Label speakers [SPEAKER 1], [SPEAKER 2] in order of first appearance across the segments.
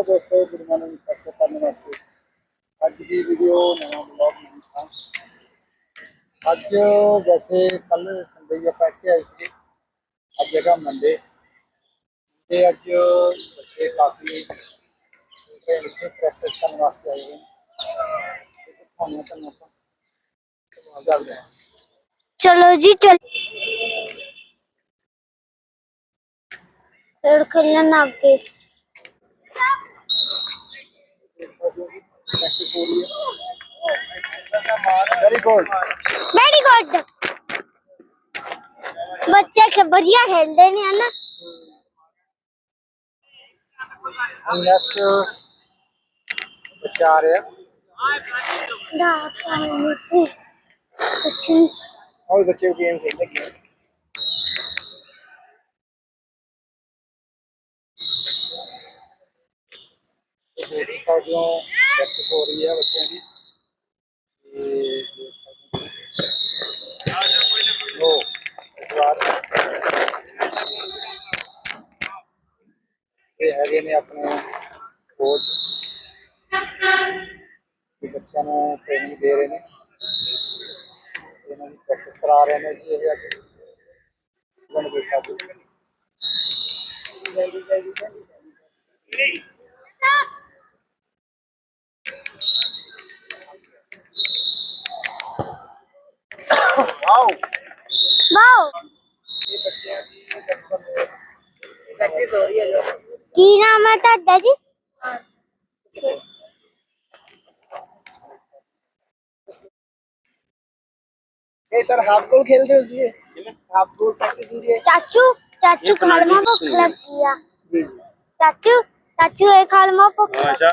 [SPEAKER 1] Hello ਦੋਸਤੋ good morning ਸਤਿ ਸ਼੍ਰੀ ਅਕਾਲ ਨਮਸਤੇ ਅੱਜ ਦੀ ਵੀਡੀਓ ਨਵਾਂ ਬਲੌਗ ਨਹੀਂ था ਅੱਜ ਵੈਸੇ ਕੱਲ ਸੰਡੇ ਹੀ ਆਪਾਂ ਇੱਥੇ ਆਏ ਸੀ ਅੱਜ ਹੈਗਾ ਮੰਡੇ ਤੇ ਅੱਜ ਬੱਚੇ ਕਾਫੀ ਇੱਥੇ ਪ੍ਰੈਕਟਿਸ ਕਰਨ ਵਾਸਤੇ ਆਏ ਹੋਏ ਨੇ ਤੇ ਤੁਹਾਨੂੰ ਤਾਂ ਆਪਾਂ ਸਵਾਲ ਕਰਦੇ ਹਾਂ
[SPEAKER 2] चलो जी चल फिर खेलने आगे
[SPEAKER 1] वेरी गुड
[SPEAKER 2] वेरी गुड बच्चे के बढ़िया खेल देने है ना।
[SPEAKER 1] नेक्स्ट बच्चा आ
[SPEAKER 2] रहे हैं।
[SPEAKER 1] और बच्चे गेम खेलते हैं साथियों ਪ੍ਰੈਕਟਿਸ ਹੋ ਰਹੀ ਹੈ ਬੱਚਿਆਂ ਦੀ। ਲੋ ਇਹ ਹੈਗੇ ਨੇ ਆਪਣੇ ਕੋਚ ਬੱਚਿਆਂ ਨੂੰ ਟ੍ਰੇਨਿੰਗ ਦੇ ਰਹੇ ਨੇ। ਇਹਨਾਂ ਦੀ ਪ੍ਰੈਕਟਿਸ ਕਰਾ ਰਹੇ ਨੇ ਜੀ ਇਹ ਅੱਜ। ਉਹਨਾਂ ਦੇ ਸਾਥ ਆਓ
[SPEAKER 2] वाओ
[SPEAKER 1] ਇਹ वाओ वाओ
[SPEAKER 2] की नाम है दादा? जी
[SPEAKER 1] ए सर हाफ़ गोल खेलते हो जी। हाफ़ गोल प्रैक्टिस कीजिए
[SPEAKER 2] चाचू चाचू खड़ तो में बुक लग गया
[SPEAKER 1] जी
[SPEAKER 2] चाचू चाचू एक खड़
[SPEAKER 3] में
[SPEAKER 1] बुक अच्छा।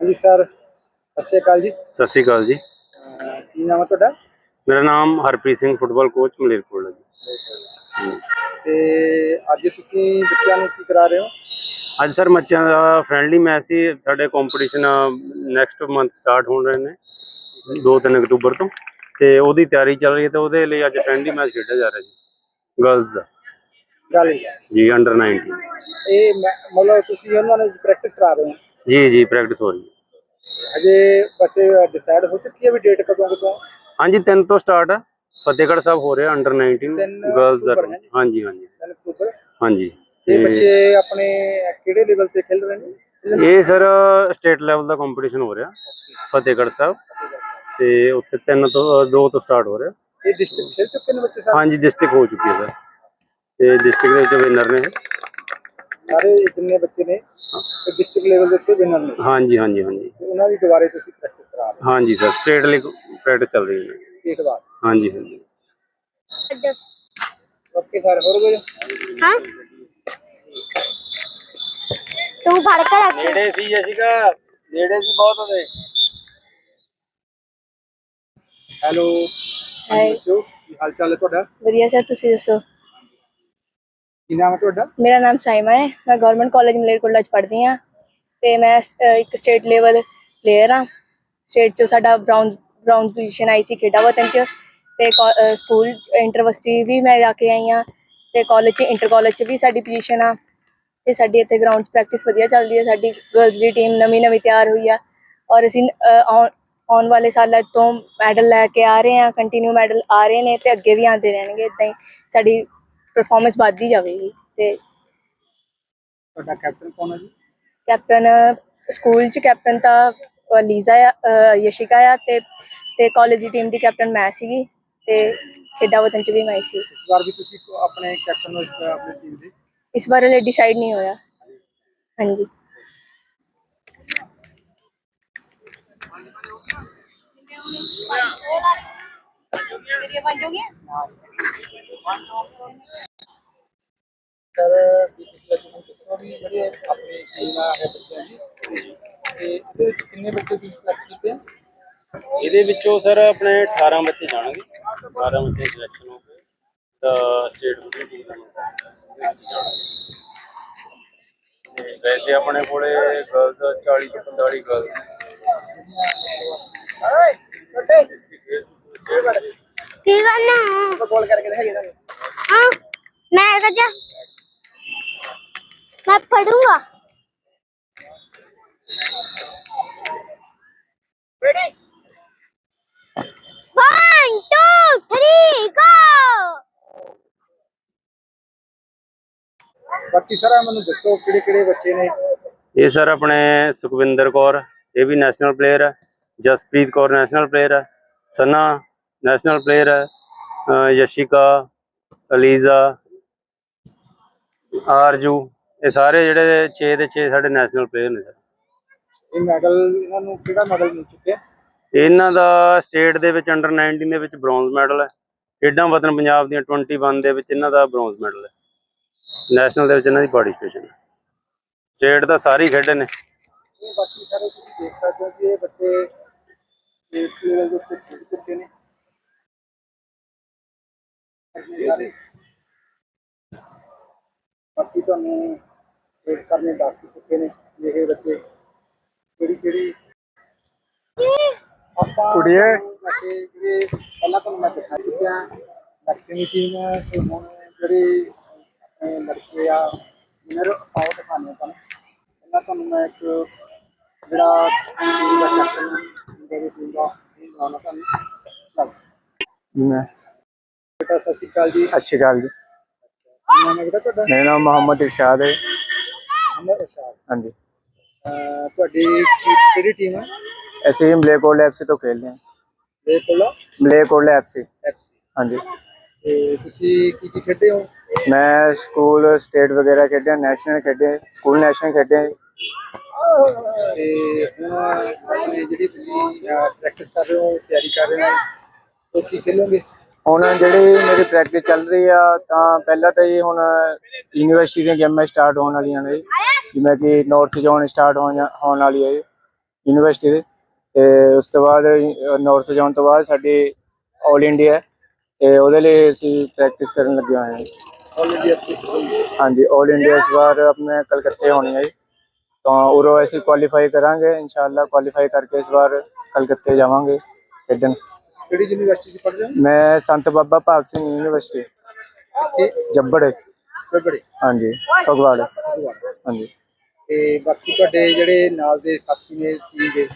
[SPEAKER 1] हाँ जी सर सत
[SPEAKER 3] श्रीकाल जी। सत श्रीकाल
[SPEAKER 1] जी। हाँ। ਨਾਮ ਹੈ ਤੁਹਾਡਾ?
[SPEAKER 3] ਮੇਰਾ ਨਾਮ ਹਰਪ੍ਰੀਤ ਸਿੰਘ ਫੁੱਟਬਾਲ ਕੋਚ ਮਲੇਰਕੋਟਲਾ ਜੀ।
[SPEAKER 1] ਤੇ ਅੱਜ ਤੁਸੀਂ ਬੱਚਿਆਂ ਨੂੰ ਕੀ ਕਰਾ ਰਹੇ ਹੋ?
[SPEAKER 3] ਅੱਜ ਸਰ ਬੱਚਿਆਂ ਦਾ ਫ੍ਰੈਂਡਲੀ ਮੈਚ ਸੀ। ਸਾਡੇ ਕੰਪੀਟੀਸ਼ਨ ਨੈਕਸਟ ਮੰਥ ਸਟਾਰਟ ਹੋਣ ਰਹੇ ਨੇ 2-3 ਅਕਤੂਬਰ ਤੋਂ। ਤੇ ਉਹਦੀ ਤਿਆਰੀ ਚੱਲ ਰਹੀ ਹੈ ਤੇ ਉਹਦੇ ਲਈ ਅੱਜ ਫ੍ਰੈਂਡਲੀ ਮੈਚ ਖੇਡਿਆ ਜਾ ਰਿਹਾ ਸੀ ਗਰਲਸ ਦਾ। ਜੀ ਅੰਡਰ 19
[SPEAKER 1] ਇਹ ਮਤਲਬ ਤੁਸੀਂ ਉਹਨਾਂ ਨੂੰ ਪ੍ਰੈਕਟਿਸ ਕਰਾ ਰਹੇ ਹੋ?
[SPEAKER 3] ਜੀ ਜੀ ਪ੍ਰੈਕਟਿਸ ਹੋ ਰਹੀ ਹੈ।
[SPEAKER 1] ਹਜੇ ਵੈਸੇ ਡਿਸਾਈਡ ਹੋ ਚੁੱਕੀ ਹੈ ਵੀ ਡੇਟ ਕਦੋਂ ਕਦੋਂ?
[SPEAKER 3] ਹਾਂਜੀ 3 ਤੋਂ ਸਟਾਰਟ ਹੈ ਫਤਿਹਗੜ੍ਹ ਸਾਹਿਬ ਹੋ ਰਿਹਾ ਅੰਡਰ 19
[SPEAKER 1] ਤਿੰਨ
[SPEAKER 3] ਗਰਲਸ ਦਾ। ਹਾਂਜੀ ਹਾਂਜੀ।
[SPEAKER 1] 3 ਅਕਤੂਬਰ
[SPEAKER 3] ਹਾਂਜੀ।
[SPEAKER 1] ਇਹ ਬੱਚੇ ਆਪਣੇ ਕਿਹੜੇ ਲੈਵਲ ਤੇ ਖੇਡ ਰਹੇ ਨੇ?
[SPEAKER 3] ਇਹ ਸਰ ਸਟੇਟ ਲੈਵਲ ਦਾ ਕੰਪੀਟੀਸ਼ਨ ਹੋ ਰਿਹਾ ਫਤਿਹਗੜ੍ਹ ਸਾਹਿਬ। ਤੇ ਉੱਥੇ 3 ਤੋਂ 2 ਤੋਂ ਸਟਾਰਟ ਹੋ ਰਿਹਾ।
[SPEAKER 1] ਇਹ ਡਿਸਟ੍ਰਿਕਟ ਖੇਡ ਚੁੱਕੇ ਨੇ ਬੱਚੇ ਸਾਰੇ?
[SPEAKER 3] ਹਾਂਜੀ ਡਿਸਟ੍ਰਿਕਟ ਹੋ ਚੁੱਕੀ ਹੈ ਸਰ। ਤੇ ਡਿਸਟ੍ਰਿਕਟ ਦੇ ਵਿੱਚ ਵਿਨਰ ਨੇ।
[SPEAKER 1] ਸਾਰੇ ਜਿੰਨੇ ਬੱਚੇ ਨੇ? ਡਿਸਟ੍ਰਿਕਟ ਲੈਵਲ ਦੇ ਉੱਤੇ ਵਿਨਰ ਨੇ।
[SPEAKER 3] ਹਾਂਜੀ ਹਾਂਜੀ ਹਾਂਜੀ।
[SPEAKER 1] ਉਹਨਾਂ ਦੀ ਦੁਬਾਰੇ ਤੁਸੀਂ ਪ੍ਰੈਕਟਿਸ ਕਰਾ ਰਹੇ
[SPEAKER 3] ਹਾਂਜੀ ਸਰ ਸਟੇਟ ਲਈ ਪ੍ਰੈਕਟਿਸ ਚੱਲ ਰਹੀ ਹੈ।
[SPEAKER 1] ਇੱਕ ਵਾਰ।
[SPEAKER 3] ਹਾਂਜੀ ਹਾਂਜੀ।
[SPEAKER 1] ਓਕੇ ਸਰ ਹੋਰ ਕੁਝ
[SPEAKER 2] ਹਾਂ। ਤੂੰ ਫੜ ਕੇ ਰੱਖ।
[SPEAKER 1] ਨੇੜੇ ਸੀ ਜਸ਼ਿਕਾ ਨੇੜੇ ਸੀ ਬਹੁਤ ਉਹਦੇ। Hello
[SPEAKER 4] hi.
[SPEAKER 1] ਬੱਚੋ ਹਾਲ ਚਾਲ ਤੁਹਾਡਾ?
[SPEAKER 4] ਵਧੀਆ ਸਰ ਤੁਸੀਂ ਦੱਸੋ?
[SPEAKER 1] ਕੀ ਨਾਮ ਹੈ ਤੁਹਾਡਾ?
[SPEAKER 4] ਮੇਰਾ ਨਾਮ ਸਾਇਮਾ ਹੈ। ਮੈਂ ਗਵਰਨਮੈਂਟ ਕਾਲਜ ਮਲੇਰਕੋਟਲਾ ਚ ਪੜ੍ਹਦੀ ਹਾਂ ਤੇ ਮੈਂ ਸ- ਅਹ ਇੱਕ ਸਟੇਟ ਲੈਵਲ ਪਲੇਅਰ ਹਾਂ। ਸਟੇਟ ਚ ਸਾਡਾ ਬ੍ਰਾਊਨ ਬ੍ਰਾਊਨ ਪੋਜੀਸ਼ਨ ਆਈ ਸੀ ਖੇਡਾਂ ਵਤਨ ਚ ਤੇ ਕਾ- ਅਹ ਸਕੂਲ ਇੰਟਰਵਰਸਿਟੀ ਵੀ ਮੈਂ ਜਾ ਕੇ ਆਈ ਹਾਂ ਤੇ ਕਾਲਜ ਚ ਇੰਟਰ ਕਾਲਜ ਚ ਵੀ ਸਾਡੀ ਪੋਜੀਸ਼ਨ ਆ ਤੇ ਸਾਡੀ ਇੱਥੇ ਗਰਾਊਂਡ 'ਚ ਪ੍ਰੈਕਟਿਸ ਵਧੀਆ ਚੱਲਦੀ ਹੈ। ਸਾਡੀ ਗਰਲਜ਼ ਦੀ ਟੀਮ ਨਵੀਂ ਨਵੀਂ ਤਿਆਰ ਹੋਈ ਆ ਔਰ ਅਸੀਂ ਅਹ, ਆਉਣ- ਆਉਣ ਵਾਲੇ ਸਾਲਾਂ ਤੋਂ ਮੈਡਲ ਲੈ ਕੇ ਆ ਰਹੇ ਹਾਂ। ਕੰਟੀਨਿਊ ਮੈਡਲ ਆ ਰਹੇ ਨੇ ਤੇ ਅੱਗੇ ਵੀ ਆਉਂਦੇ ਰਹਿਣਗੇ। ਇਦਾਂ ਹੀ ਸਾਡੀ ਪਰਫਾਰਮੈਂਸ ਵੱਧਦੀ ਜਾਵੇਗੀ ਤੇ
[SPEAKER 1] ਤੁਹਾਡਾ ਕੈਪਟਨ ਕੌਣ ਹੈ ਜੀ?
[SPEAKER 4] ਕੈਪਟਨ ਸਕੂਲ ਚ ਕੈਪਟਨ ਤਾਂ ਲੀਜ਼ਾ ਆ ਯਸ਼ਿਕਾ ਆ ਤੇ ਤੇ ਕਾਲਜ ਦੀ ਟੀਮ ਦੀ ਕੈਪਟਨ ਮੈਂ ਸੀਗੀ ਤੇ ਖੇਡਾਂ ਵਤਨ ਚ ਵੀ ਮੈਂ ਸੀ।
[SPEAKER 1] ਇਸ ਵਾਰ ਵੀ ਤੁਸੀਂ ਆਪਣੇ ਕੈਪਟਨ ਨੂੰ ਇਸ- ਆਪਣੀ ਟੀਮ ਦੇ?
[SPEAKER 4] ਇਸ ਬਾਰੇ ਹਲੇ ਡਿਸਾਈਡ ਨਹੀਂ ਹੋਇਆ। ਹਾਂਜੀ।
[SPEAKER 1] ਸਰ ਵੀ ਪਿਛਲੇ ਸਰ ਕਿਤੋਂ ਵੀ ਜਿਹੜੇ ਆਪਣੇ ਟੀਮਾਂ ਹੈ ਬੱਚਿਆਂ ਦੀ ਤੇ ਇਹਦੇ ਵਿੱਚ ਕਿੰਨੇ ਬੱਚੇ ਤੁਸੀਂ ਸਿਲੈਕਟ ਕੀਤੇ? ਆ
[SPEAKER 3] ਇਹਦੇ ਵਿੱਚੋਂ ਸਰ ਆਪਣੇ 18 ਬੱਚੇ ਜਾਣਗੇ। 18 ਬੱਚੇ ਸਿਲੈਕਸ਼ਨ ਹੋ ਗਏ। ਤਾਂ ਸਟੇਟ ਦੀ ਟੀਮ ਦਾ ਮੁਕਾਬਲਾ ਤੇ ਵੈਸੇ ਆਪਣੇ ਕੋਲੇ ਗਰਲਸ 40 ਤੋਂ 45 ਗਰਲਸ
[SPEAKER 2] ਕੀ ਕਰਨਾ?
[SPEAKER 1] ਬੋਲ ਕਰਕੇ ਦਿਖਾਈਏ ਤੁਹਾਨੂੰ
[SPEAKER 2] ਹਾਂ ਮੈਂ ਤਾਂ मैं पढ़ूंगा वन टू थ्री गो
[SPEAKER 1] ਬਾਕੀ ਸਰ ਮੈਨੂੰ ਦੱਸੋ ਕਿਹੜੇ ਕਿਹੜੇ ਬੱਚੇ ਨੇ
[SPEAKER 3] ਇਹ ਸਰ ਆਪਣੇ ਸੁਖਵਿੰਦਰ ਕੌਰ ਇਹ ਵੀ ਨੈਸ਼ਨਲ ਪਲੇਅਰ ਹੈ ਜਸਪ੍ਰੀਤ ਕੌਰ ਨੈਸ਼ਨਲ ਪਲੇਅਰ ਹੈ ਸਨਾ ਨੈਸ਼ਨਲ ਪਲੇਅਰ ਹੈ ਅਹ ਯਸ਼ਿਕਾ ਅਲੀਜ਼ਾ ਆਰਜੂ ਇਹ ਸਾਰੇ ਜਿਹੜੇ 6 ਦੇ 6 ਸਾਡੇ ਨੈਸ਼ਨਲ ਪਲੇਅਰ ਨੇ ਸਰ।
[SPEAKER 1] ਇਹ ਮੈਡਲ ਇਹਨਾਂ ਨੂੰ ਕਿਹੜਾ ਮੈਡਲ ਮਿਲ ਚੁੱਕਿਆ?
[SPEAKER 3] ਇਹਨਾਂ ਦਾ ਸਟੇਟ ਦੇ ਵਿੱਚ ਅੰਡਰ 19 ਦੇ ਵਿੱਚ ਬ੍ਰੌਂਜ਼ ਮੈਡਲ ਹੈ। ਖੇਡਾਂ ਵਤਨ ਪੰਜਾਬ ਦੀਆਂ 21 ਦੇ ਵਿੱਚ ਇਹਨਾਂ ਦਾ ਬ੍ਰੌਂਜ਼ ਮੈਡਲ ਹੈ। ਨੈਸ਼ਨਲ ਦੇ ਵਿੱਚ ਇਹਨਾਂ ਦੀ ਪਾਰਟਿਸਿਪੇਸ਼ਨ ਹੈ। ਸਟੇਟ ਦਾ ਸਾਰੀ ਖੇਡੇ ਨੇ।
[SPEAKER 1] ਇਹ ਬਾਕੀ ਸਾਰੇ ਤੁਸੀਂ ਦੇਖ ਸਕਦੇ ਹੋ ਕਿ ਇਹ ਬੱਚੇ ਸਟੇਟ ਲੈਵਲ ਦੇ ਉੱਤੇ ਖੇਡ ਚੁੱਕੇ ਨੇ। ਇਹ ਸਾਰੇ ਬਾਕੀ ਤੁਹਾਨੂੰ ਇਸ ਕਰਨੇ ਦੱਸ ਹੀ ਚੁੱਕੇ ਨੇ ਵੀ ਇਹ ਬੱਚੇ ਕਿਹੜੀ ਕਿਹੜੀ ਆਪਾਂ
[SPEAKER 5] ਕੁੜੀਏ।
[SPEAKER 1] ਬੱਚੇ ਜਿਹੜੇ ਪਹਿਲਾਂ ਤੁਹਾਨੂੰ ਮੈਂ ਦਿਖਾ ਚੁੱਕਿਆ ਲੜਕੀ ਟੀਮ ਤੇ ਹੁਣ ਜਿਹੜੇ ਆਪਣੇ ਲੜਕੇ ਆ ਮਿਨਰ ਪਾਉ ਦਿਖਾਣੇ ਤੁਹਾਨੂੰ ਪਹਿਲਾਂ ਤੁਹਾਨੂੰ ਮੈਂ ਇੱਕ ਜਿਹੜਾ ਟੀਮ ਦਾ ਕੈਪਟਨ ਜਿਹੜੀ ਟੀਮ ਦਾ ਇਹ ਬਣਾਉਣਾ ਤੁਹਾਨੂੰ ਚੱਲ
[SPEAKER 5] ਮੈਂ
[SPEAKER 1] ਬੇਟਾ ਸਤਿ ਸ਼੍ਰੀ ਅਕਾਲ ਜੀ
[SPEAKER 5] ਸਤਿ ਸ਼੍ਰੀ ਅਕਾਲ ਜੀ
[SPEAKER 1] ਕੀ ਨਾਮ ਹੈ ਬੇਟਾ ਤੁਹਾਡਾ
[SPEAKER 5] ਮੇਰਾ ਨਾਮ ਮੁਹੰਮਦ ਇਰਸ਼ਾਦ ਹੈ
[SPEAKER 1] ਅਮਰ ਅਸ਼ਾਦ
[SPEAKER 5] ਹਾਂਜੀ।
[SPEAKER 1] ਅਹ ਤੁਹਾਡੀ ਕੀ- ਕਿਹੜੀ ਟੀਮ ਹੈ?
[SPEAKER 5] ਅਸੀਂ ਮਲੇਕੋਟ ਐਫਸੀ ਤੋਂ ਖੇਡ ਰਹੇ ਹਾਂ
[SPEAKER 1] ਇਹ ਕੋਲਾ
[SPEAKER 5] ਮਲੇਕੋਟ ਐਫਸੀ
[SPEAKER 1] ਐਫਸੀ
[SPEAKER 5] ਹਾਂਜੀ।
[SPEAKER 1] ਤੇ ਤੁਸੀਂ ਕੀ ਕੀ ਖੇਡੇ ਹੋ?
[SPEAKER 5] ਮੈਂ ਸਕੂਲ ਸਟੇਟ ਵਗੈਰਾ ਖੇਡਿਆ ਨੈਸ਼ਨਲ ਖੇਡੇ ਸਕੂਲ ਨੈਸ਼ਨਲ ਖੇਡੇ।
[SPEAKER 1] ਤੇ ਹੁਣ ਆਪਣੇ ਜਿਹੜੀ ਤੁਸੀਂ ਪ੍ਰੈਕਟਿਸ ਕਰ ਰਹੇ ਹੋ ਤਿਆਰੀ ਕਰ ਰਹੇ ਹੋ ਉਹ ਕੀ ਖੇਲੋਗੇ
[SPEAKER 5] ਹੁਣ ਜਿਹੜੀ ਮੇਰੀ ਪ੍ਰੈਕਟਿਸ ਚੱਲ ਰਹੀ ਆ ਤਾਂ ਪਹਿਲਾਂ ਤਾਂ ਇਹ ਹੁਣ ਯੂਨੀਵਰਸਿਟੀ ਦੀਆਂ ਗੇਮਾਂ ਸਟਾਰਟ ਹੋਣ ਵਾਲੀਆਂ ਨੇ। ਜਿਵੇਂ ਕਿ ਨਾਰਥ ਜ਼ੋਨ ਸਟਾਰਟ ਹੋਣ ਵਾਲੀ ਹੈ ਯੂਨੀਵਰਸਿਟੀ ਦੇ। ਤੇ ਉਸ ਤੋਂ ਬਾਅਦ ਨਾਰਥ ਜ਼ੋਨ ਤੋਂ ਬਾਅਦ ਸਾਡੀ 올 ਇੰਡੀਆ ਤੇ ਉਹਦੇ ਲਈ ਅਸੀਂ ਪ੍ਰੈਕਟਿਸ ਕਰਨ ਲੱਗੇ ਹੋਏ ਹਾਂ ਹਾਂਜੀ 올 ਇੰਡੀਆ ਇਸ ਵਾਰ ਆਪਣੇ ਕਲਕੱਤੇ ਹੋਣੀ ਹੈ। ਤਾਂ ਉਰੋਂ ਅਸੀਂ ਕੁਆਲੀਫਾਈ ਕਰਾਂਗੇ ਇਨਸ਼ਾਅੱਲਾ ਕੁਆਲੀਫਾਈ ਕਰਕੇ ਇਸ ਵਾਰ ਕਲਕੱਤੇ ਜਾਵਾਂਗੇ ਖੇਡਣ।
[SPEAKER 1] ਕਿਹੜੀ ਯੂਨੀਵਰਸਿਟੀ ਚ ਪੜ੍ਹਦੇ ਹੋ?
[SPEAKER 5] ਮੈਂ ਸੰਤ ਬਾਬਾ ਭਾਗ ਸਿੰਘ ਯੂਨੀਵਰਸਿਟੀ ਜੱਬੜ
[SPEAKER 1] ਚਬੜੇ
[SPEAKER 5] ਹਾਂਜੀ ਫਗਵਾੜਾ ਹਾਂਜੀ।
[SPEAKER 1] ਤੇ ਬਾਕੀ ਤੁਹਾਡੇ ਜਿਹੜੇ ਨਾਲ ਦੇ ਸਾਥੀ ਨੇ ਟੀਮ ਦੇ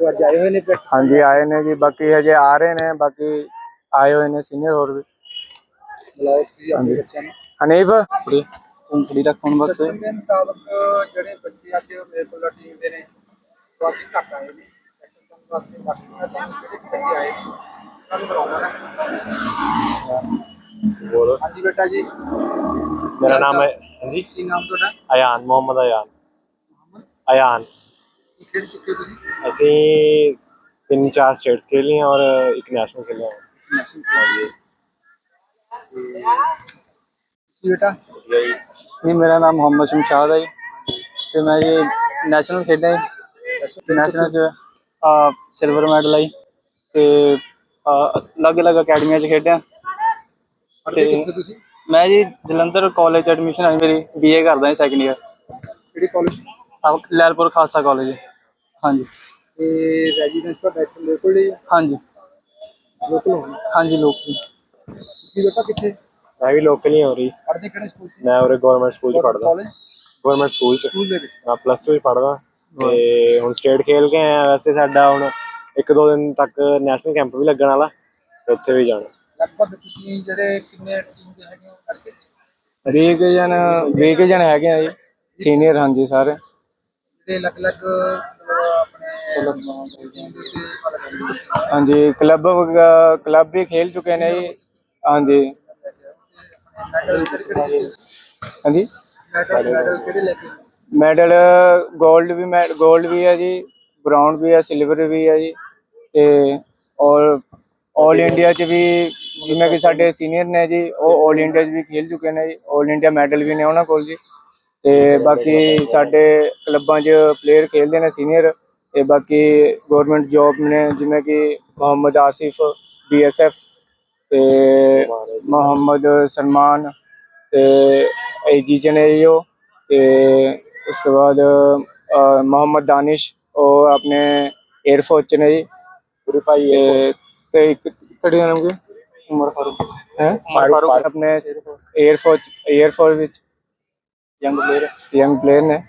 [SPEAKER 1] ਉਹ ਅੱਜ ਆਏ ਹੋਏ ਨੇ ਪ੍ਰੈਕਟਿਸ
[SPEAKER 5] ਹਾਂਜੀ ਆਏ ਨੇ ਜੀ। ਬਾਕੀ ਹਜੇ ਆ ਰਹੇ ਨੇ ਬਾਕੀ ਆਏ ਹੋਏ ਨੇ ਸੀਨੀਅਰ ਹੋਰ ਵੀ।
[SPEAKER 1] ਬੁਲਾਓ ਤੁਸੀਂ ਆਪਣੇ
[SPEAKER 5] ਹਾਂਜੀ।
[SPEAKER 1] ਬੱਚਿਆਂ ਨੂੰ।
[SPEAKER 5] ਹਨੀਫ ਤੂੰ ਫੜੀ ਰੱਖ ਹੁਣ ਬਸ।
[SPEAKER 1] ਦੱਸਣ ਦੇ ਮੁਤਾਬਕ ਜਿਹੜੇ ਬੱਚੇ ਅੱਜ ਮੇਰੇ ਕੋਲ ਟੀਮ ਦੇ ਨੇ ਉਹ ਅੱਜ ਘੱਟ ਆਏ ਨੇ। ਵਾਸਤੇ ਬਾਕੀ ਤੁਹਾਨੂੰ ਜਿਹੜੇ ਬੱਚੇ ਆਏ ਨੇ। ਉਹਨਾਂ ਨੂੰ। ਬੁਲਾਉਣਾ
[SPEAKER 6] ਬੋਲੋ।
[SPEAKER 1] ਹਾਂਜੀ ਬੇਟਾ ਜੀ।
[SPEAKER 6] ਮੇਰਾ ਨਾਮ ਹੈ ਹਾਂਜੀ।
[SPEAKER 1] ਕੀ ਨਾਮ ਤੁਹਾਡਾ?
[SPEAKER 6] ਅਯਾਨ ਮੁਹੰਮਦ ਅਯਾਨ।
[SPEAKER 1] ਕੀ ਖੇਡ ਚੁੱਕੇ ਹੋ ਤੁਸੀਂ?
[SPEAKER 6] ਅਸੀਂ ਤਿੰਨ ਚਾਰ ਸਟੇਟਸ ਖੇਲ ਲਈਆਂ ਔਰ ਇੱਕ ਨੈਸ਼ਨਲ ਖੇਲਿਆ
[SPEAKER 1] ਨੈਸ਼ਨਲ ਹਾਂਜੀ ਤੁਸੀਂ ਬੇਟਾ?
[SPEAKER 5] ਨਹੀਂ ਮੇਰਾ ਨਾਮ ਮੁਹੰਮਦ ਸ਼ਮਸ਼ਾਦ ਹੈ ਜੀ। ਤੇ ਮੈਂ ਜੀ ਨੈਸ਼ਨਲ ਖੇਡਿਆ ਜੀ। ਨੈਸ਼ਨਲ ਚ ਸਿਲਵਰ ਮੈਡਲ ਆਈ ਤੇ ਅਲੱਗ-ਅਲੱਗ ਅਕੈਡਮੀਆਂ ਚ ਖੇਡਿਆ। ਤੇ-
[SPEAKER 1] ਕਿੱਥੇ ਤੁਸੀਂ?
[SPEAKER 5] ਮੈਂ ਜੀ ਜਲੰਧਰ ਕਾਲਜ ਐਡਮਿਸ਼ਨ ਆਈ ਮੇਰੀ ਬੀਏ ਕਰਦਾ ਜੀ ਸੈਕੰਡ ਈਅਰ
[SPEAKER 1] ਕਿਹੜੀ ਕਾਲਜ
[SPEAKER 5] ਲੈਲਪੁਰ ਖਾਲਸਾ ਕਾਲਜ ਹਾਂਜੀ।
[SPEAKER 1] ਤੇ ਰੈਜ਼ੀਡੈਂਸ ਤੁਹਾਡਾ ਇੱਥੇ ਲੋਕਲ ਹੀ ਹੈ
[SPEAKER 5] ਹਾਂਜੀ।
[SPEAKER 1] ਲੋਕਲ ਹੋਣਾ।
[SPEAKER 5] ਹਾਂਜੀ ਲੋਕ
[SPEAKER 1] ਤੁਸੀਂ ਬੇਟਾ ਕਿੱਥੇ?
[SPEAKER 6] ਮੈਂ ਵੀ ਲੋਕਲ ਹੀ ਹੋ ਰਹੀ
[SPEAKER 1] ਪੜ੍ਹਦੇ ਕਿਹੜੇ ਸਕੂਲ ਚ?
[SPEAKER 6] ਮੈਂ ਉਰੇ ਗਵਰਨਮੈਂਟ ਸਕੂਲ ਚ ਪੜਦਾ
[SPEAKER 1] ਕਾਲਜ
[SPEAKER 6] ਗਵਰਨਮੈਂਟ ਸਕੂਲ ਚ।
[SPEAKER 1] ਸਕੂਲ ਦੇ ਵਿੱਚ?
[SPEAKER 6] ਮੈਂ ਪਲੱਸ 2 ਚ ਪੜਦਾ ਤੇ ਹੁਣ ਸਟੇਟ ਖੇਲ ਕੇ ਆਇਆ। ਵੈਸੇ ਸਾਡਾ ਹੁਣ ਇੱਕ ਦੋ ਦਿਨ ਤੱਕ ਨੈਸ਼ਨਲ ਕੈਂਪ ਵੀ ਲੱਗਣ ਵਾਲਾ। ਤੇ ਉੱਥੇ ਵੀ ਜਾਣਾ।
[SPEAKER 1] ਲਗਭਗ ਤੁਸੀਂ ਜਿਹੜੇ ਕਿੰਨੇ ਟੀਮ ਦੇ ਹੈਗੇ ਹੋ ਕਰਕੇ?
[SPEAKER 5] 20 ਕੁ ਜਣ 20 ਕੁ ਜਣ ਹੈਗੇ ਆ ਜੀ ਸੀਨੀਅਰ ਹਾਂਜੀ ਸਾਰੇ।
[SPEAKER 1] ਜਿਹੜੇ ਅਲੱਗ-ਅਲੱਗ ਮਤਲਬ ਆਪਣੇ team ਦੇ ਤੇ ਅਲੱਗ-ਅਲੱਗ
[SPEAKER 5] ਹਾਂਜੀ ਕਲੱਬ ਕਲੱਬ ਵੀ ਖੇਲ ਚੁੱਕੇ ਨੇ ਜੀ। ਹਾਂਜੀ।
[SPEAKER 1] ਮੈਡਲ ਕਿਹੜੇ
[SPEAKER 5] ਹਾਂਜੀ?
[SPEAKER 1] ਮੈਡਲ ਮੈਡਲ ਕਿਹੜੇ ਲੈ ਕੇ ਆਏ?
[SPEAKER 5] ਮੈਡਲ 골ਡ ਵੀ ਮੈਂ 골ਡ ਵੀ ਹੈ ਜੀ ਬ੍ਰਾਊਨ ਵੀ ਹੈ ਸਿਲਵਰ ਵੀ ਹੈ ਜੀ ਤੇ ਔਰ 올 ਇੰਡੀਆ 'ਚ ਵੀ ਜਿਵੇਂ ਕਿ ਸਾਡੇ ਸੀਨੀਅਰ ਨੇ ਜੀ ਉਹ 올 ਇੰਡੀਆ 'ਚ ਵੀ ਖੇਲ ਚੁੱਕੇ ਨੇ ਜੀ। 올 ਇੰਡੀਆ ਮੈਡਲ ਵੀ ਨੇ ਉਹਨਾਂ ਕੋਲ ਜੀ। ਤੇ ਬਾਕੀ ਸਾਡੇ ਕਲੱਬਾਂ 'ਚ ਪਲੇਅਰ ਖੇਲਦੇ ਨੇ ਸੀਨੀਅਰ ਤੇ ਬਾਕੀ ਗਵਰਨਮੈਂਟ ਜੌਬ ਨੇ ਜਿਵੇਂ ਕਿ ਮੁਹੰਮਦ ਆਸਿਫ ਬੀਐਸਐਫ ਤੇ ਮੁਹੰਮਦ ਸਲਮਾਨ ਤੇ ਏਜੀ ਚਨੇਜੋ ਤੇ ਉਸ ਤੋਂ ਬਾਅਦ ਮੁਹੰਮਦ ਦਾਨਿਸ਼ ਉਹ ਆਪਣੇ 에ਅਰ ਚ ਨੇ ਜੀ।
[SPEAKER 6] ਪੂਰੇ ਭਾਈ
[SPEAKER 5] ਤੇ ਇੱਕ ਕਿਹੜੇ ਨਾਮ ਕੇ ਉਮਰ ਫਾਰੂਕ। ਹੈ?
[SPEAKER 6] ਫਾਰੂਕ।
[SPEAKER 5] ਆਪਣੇ 에ਅਰ ਫੋਰਸ 에ਅਰ ਫੋਰਸ ਵਿੱਚ
[SPEAKER 7] ਯੰਗ ਪਲੇਅਰ
[SPEAKER 5] ਯੰਗ ਪਲੇਅਰ ਨੇ।